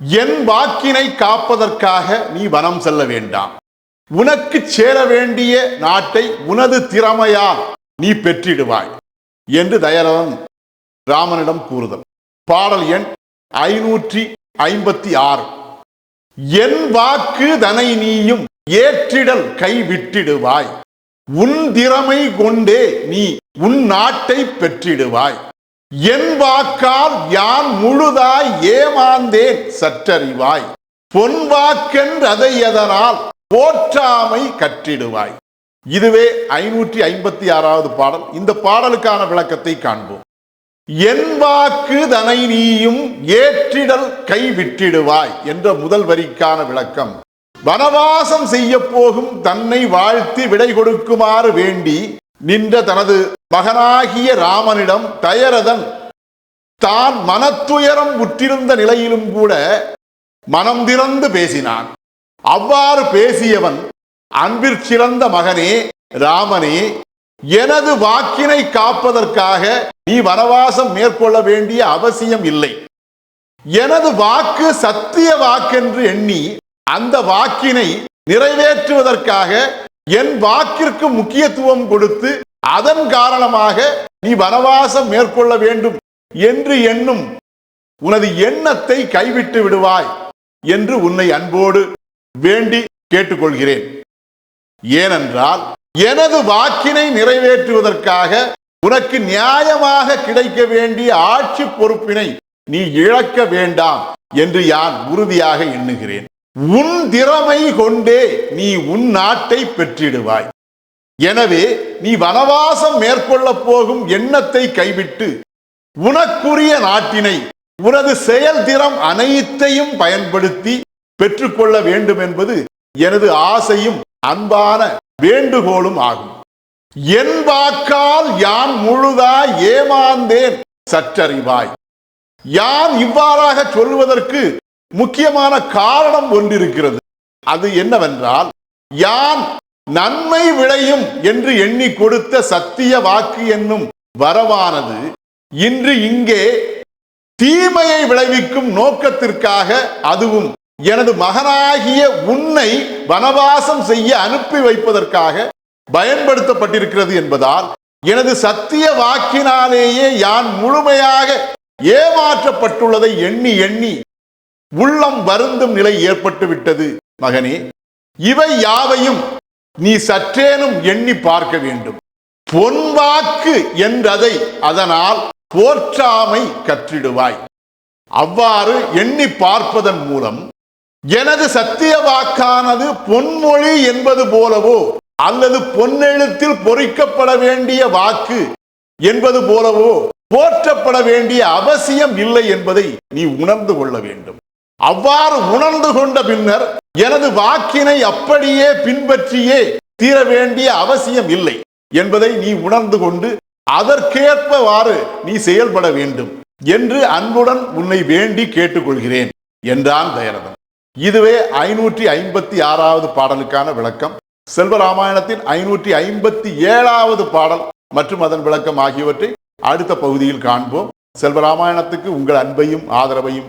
என் வாக்கினை காப்பதற்காக நீ வனம் செல்ல வேண்டாம். உனக்கு சேர வேண்டிய நாட்டை உனது திறமையால் நீ பெற்றிடுவாய் என்று தயரதன் ராமனிடம் கூறுதல். பாடல் எண் ஐநூற்றி ஐம்பத்தி ஆறு. என் வாக்கு தனை நீயும் ஏற்றிடல் கைவிட்டிடுவாய் உன் திறமை கொண்டே நீ உன் நாட்டை பெற்றிடுவாய். என் வாக்கால் யான் முழுதாய் ஏமாந்தேன் சற்றறிவாய். பொன் எதனால் போற்றாமை கற்றிடுவாய். இதுவே ஐநூற்றி ஐம்பத்தி ஆறாவது பாடல். இந்த பாடலுக்கான விளக்கத்தை காண்போம். என் வாக்கு தனை நீயும் ஏற்றிடல் கைவிட்டிடுவாய் என்ற முதல் வரிக்கான விளக்கம். வனவாசம் செய்ய போகும் தன்னை வாழ்த்தி விடை கொடுக்குமாறு வேண்டி நின்ற தனது மகனாகிய ராமனிடம் தயரதன் தான் மனத்துயரம் உற்றிருந்த நிலையிலும் கூட மனம் திறந்து பேசினான். அவ்வாறு பேசியவன் அன்பிற்சிறந்த மகனே ராமனே எனது வாக்கினை காப்பதற்காக நீ வனவாசம் மேற்கொள்ள வேண்டிய அவசியம் இல்லை. எனது வாக்கு சத்திய வாக்கென்று எண்ணி அந்த வாக்கினை நிறைவேற்றுவதற்காக என் வாக்கிற்கு முக்கியத்துவம் கொடுத்து அதன் காரணமாக நீ வனவாசம் மேற்கொள்ள வேண்டும் என்று எண்ணும். உனது எண்ணத்தை கைவிட்டு விடுவாய் என்று உன்னை அன்போடு வேண்டி கேட்டுக்கொள்கிறேன். ஏனென்றால் எனது வாக்கினை நிறைவேற்றுவதற்காக உனக்கு நியாயமாக கிடைக்க வேண்டிய ஆட்சி பொறுப்பினை நீ இழக்க வேண்டாம் என்று யான் உறுதியாக எண்ணுகிறேன். உன் திறமை கொண்டே நீ உன் நாட்டை பெற்றிடுவாய். எனவே நீ வனவாசம் மேற்கொள்ளப் போகும் எண்ணத்தை கைவிட்டு உனக்குரிய நாட்டினை உனது செயல்திறம் அனைத்தையும் பயன்படுத்தி பெற்றுக்கொள்ள வேண்டும் என்பது எனது ஆசையும் அன்பான வேண்டுகோளும் ஆகும். என் வாக்கால் யான் முழுதாய் ஏமாந்தேன் சற்றறிவாய். யான் இவ்வாறாக சொல்வதற்கு முக்கியமான காரணம் ஒன்றிருக்கிறது. அது என்னவென்றால் யான் நன்மை விளையும் என்று எண்ணி கொடுத்த சத்திய வாக்கு என்னும் வரவானது இன்று இங்கே தீமையை விளைவிக்கும் நோக்கத்திற்காக அதுவும் எனது மகனாகிய உன்னை வனவாசம் செய்ய அனுப்பி வைப்பதற்காக பயன்படுத்தப்பட்டிருக்கிறது என்பதால் எனது சத்திய வாக்கினாலேயே யான் முழுமையாக ஏமாற்றப்பட்டுள்ளதை எண்ணி எண்ணி உள்ளம் வருந்தும் நிலை ஏற்பட்டு விட்டது. மகனே இவை யாவையும் நீ சற்றேனும் எண்ணி பார்க்க வேண்டும். பொன் வாக்கு என்றதை அதனால் போற்றாமை கற்றிடுவாய். அவ்வாறு எண்ணி பார்ப்பதன் மூலம் எனது சத்திய வாக்கானது பொன்மொழி என்பது போலவோ அல்லது பொன்னெழுத்தில் பொறிக்கப்பட வேண்டிய வாக்கு என்பது போலவோ போற்றப்பட வேண்டிய அவசியம் இல்லை என்பதை நீ உணர்ந்து கொள்ள வேண்டும். அவ்வாறு உணர்ந்து கொண்ட பின்னர் எனது வாக்கினை அப்படியே பின்பற்றியே தீர வேண்டிய அவசியம் இல்லை என்பதை நீ உணர்ந்து கொண்டு அதற்கேற்பவாறு நீ செயல்பட வேண்டும் என்று அன்புடன் உன்னை வேண்டி கேட்டுக்கொள்கிறேன் என்றான் தயரதன் இதுவே ஐநூற்றி ஐம்பத்தி ஆறாவது பாடலுக்கான விளக்கம். செல்வராமாயணத்தின் ஐநூற்றி ஐம்பத்தி ஏழாவது பாடல் மற்றும் அதன் விளக்கம் ஆகியவற்றை அடுத்த பகுதியில் காண்போம். செல்வராமாயணத்துக்கு உங்கள் அன்பையும் ஆதரவையும்